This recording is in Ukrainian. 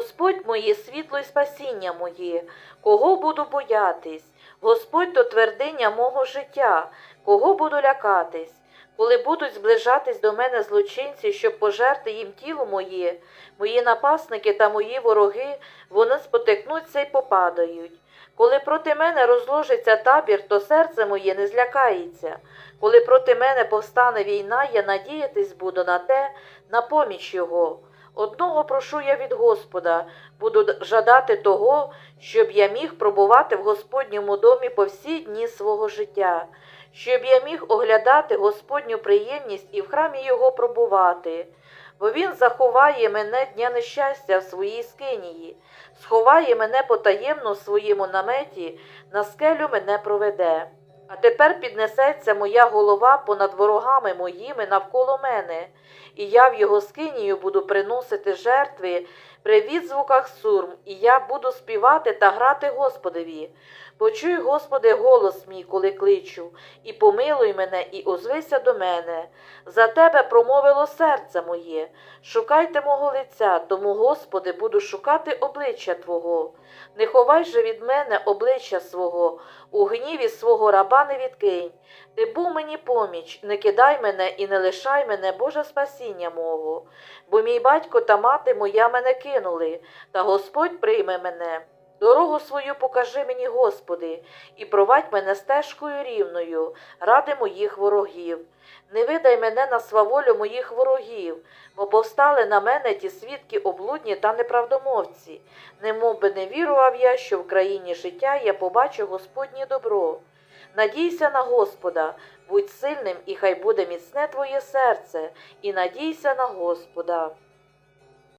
Господь моє світло і спасіння моє, кого буду боятись? Господь то твердиня мого життя, кого буду лякатись? Коли будуть зближатись до мене злочинці, щоб пожерти їм тіло моє, мої напасники та мої вороги, вони спотикнуться й попадають. Коли проти мене розложиться табір, то серце моє не злякається. Коли проти мене повстане війна, я надіятись буду на те, на поміч його. Одного прошу я від Господа, буду жадати того, щоб я міг пробувати в Господньому домі по всі дні свого життя, щоб я міг оглядати Господню приємність і в храмі його пробувати. Бо він заховає мене дня нещастя в своїй скинії, сховає мене потаємно в своєму наметі, на скелю мене проведе. А тепер піднесеться моя голова понад ворогами моїми навколо мене, і я в його скинію буду приносити жертви при відзвуках сурм, і я буду співати та грати Господові. Почуй, Господи, голос мій, коли кличу, і помилуй мене, і озвися до мене. За тебе промовило серце моє. Шукайте мого лиця, тому, Господи, буду шукати обличчя Твого. Не ховай же від мене обличчя свого, у гніві свого раба не відкинь. Ти був мені поміч, не кидай мене і не лишай мене, Боже спасіння мого. Бо мій батько та мати моя мене кинули, та Господь прийме мене. Дорогу свою покажи мені, Господи, і провадь мене стежкою рівною, ради моїх ворогів. Не видай мене на сваволю моїх ворогів, бо повстали на мене ті свідки облудні та неправдомовці. Немов би не вірував я, що в країні життя я побачу Господнє добро. Надійся на Господа, будь сильним, і хай буде міцне твоє серце, і надійся на Господа.